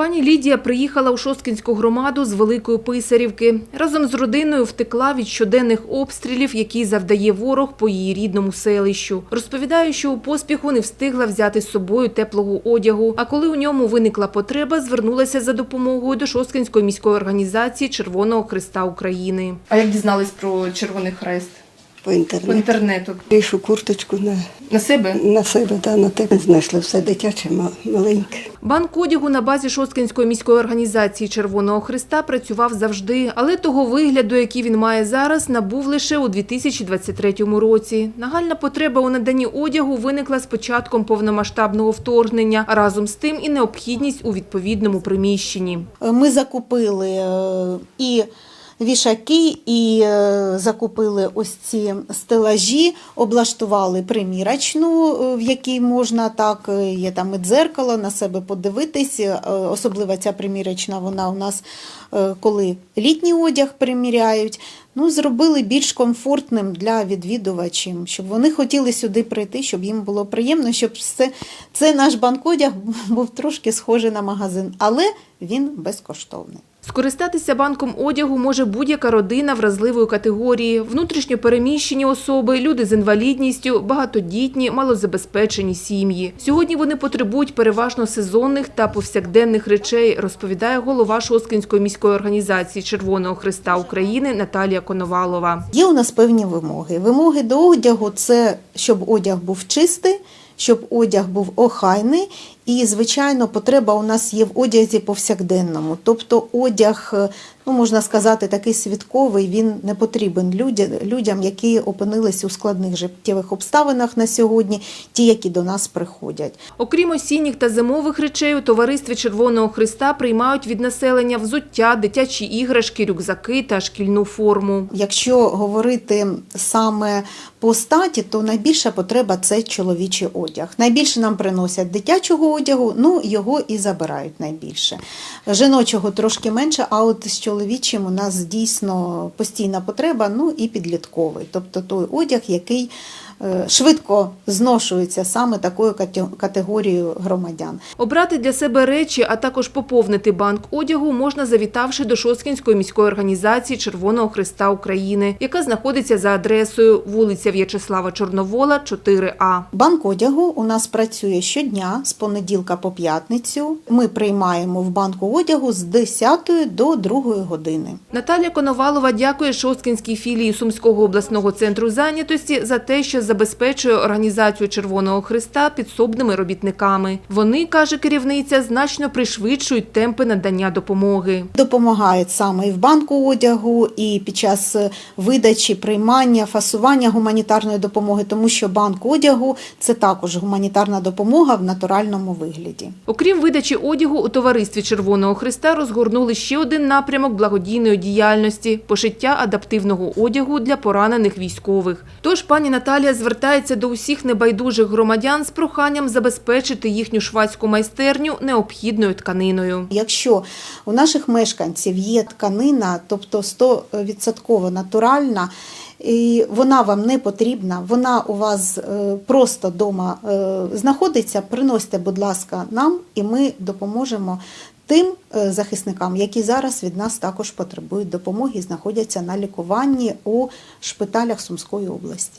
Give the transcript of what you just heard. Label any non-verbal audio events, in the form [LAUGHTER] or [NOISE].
Пані Лідія приїхала у Шосткінську громаду з Великої Писарівки. Разом з родиною втекла від щоденних обстрілів, які завдає ворог по її рідному селищу. Розповідає, що у поспіху не встигла взяти з собою теплого одягу. А коли у ньому виникла потреба, звернулася за допомогою до Шосткінської міської організації Червоного Христа України. А як дізнались про Червоний Хрест? По інтернету. інтернету. Пишу курточку на, На себе? на себе, да, на тебе знайшли все дитяче, ма- маленьке. Банк одягу на базі Шосткінської міської організації Червоного Христа працював завжди, але того вигляду, який він має зараз, набув лише у 2023 році. Нагальна потреба у наданні одягу виникла з початком повномасштабного вторгнення, а разом з тим і необхідність у відповідному приміщенні. Ми закупили е, і вішаки, і е, закупили ось ці стелажі, облаштували примірочну, е, в якій можна так, е, є там і дзеркало, на себе подивитись. Особливо ця примірочна, вона у нас, коли літній одяг приміряють. Ну, зробили більш комфортним для відвідувачів, щоб вони хотіли сюди прийти, щоб їм було приємно, щоб це, це наш банкодяг [LAUGHS] був трошки схожий на магазин, але він безкоштовний. Скористатися банком одягу може будь-яка родина вразливої категорії, внутрішньо переміщені особи, люди з інвалідністю, багатодітні, малозабезпечені сім'ї. Сьогодні вони потребують переважно сезонних та повсякденних речей, розповідає голова Шосткінської міської організації Червоного Христа України Наталія Коновалова. Є у нас певні вимоги. Вимоги до одягу це щоб одяг був чистий, щоб одяг був охайний. І, звичайно, потреба у нас є в одязі повсякденному. Тобто одяг, е, ну можна сказати, такий святковий, він не потрібен людям, людям, які опинились у складних життєвих обставинах на сьогодні, ті, які до нас приходять. Окрім осінніх та зимових речей, у товаристві Червоного Христа приймають від населення взуття, дитячі іграшки, рюкзаки та шкільну форму. Якщо говорити саме по статі, то найбільша потреба це чоловічий одяг. Найбільше нам приносять дитячого одягу, ну його і забирають найбільше. Жіночого трошки менше, а от з чоловічим у нас дійсно постійна потреба, ну і підлітковий, тобто той одяг, який швидко зношується саме такою кате- категорією громадян. Обрати для себе речі, а також поповнити банк одягу можна завітавши до Шосткінської міської організації Червоного Христа України, яка знаходиться за адресою вулиця В'ячеслава Чорновола, 4А. Банк одягу у нас працює щодня з понеділка по п'ятницю. Ми приймаємо в банку одягу з 10 до 2 години. Наталія Коновалова дякує Шосткінській філії Сумського обласного центру зайнятості за те, що забезпечує організацію Червоного Христа підсобними робітниками. Вони, каже керівниця, значно пришвидшують темпи надання допомоги. Допомагають саме і в банку одягу, і під час видачі, приймання, фасування гуманітарної допомоги, тому що банк одягу це також гуманітарна допомога в натуральному вигляді. Окрім видачі одягу, у товаристві Червоного Христа розгорнули ще один напрямок благодійної діяльності – пошиття адаптивного одягу для поранених військових. Тож пані Наталія звертається до усіх небайдужих громадян з проханням забезпечити їхню швадську майстерню необхідною тканиною. Якщо у наших мешканців є тканина, тобто 100% натуральна, і вона вам не потрібна, вона у вас е, просто вдома знаходиться, приносьте, будь ласка, нам, і ми допоможемо тим е, захисникам, які зараз від нас також потребують допомоги знаходяться на лікуванні у шпиталях Сумської області.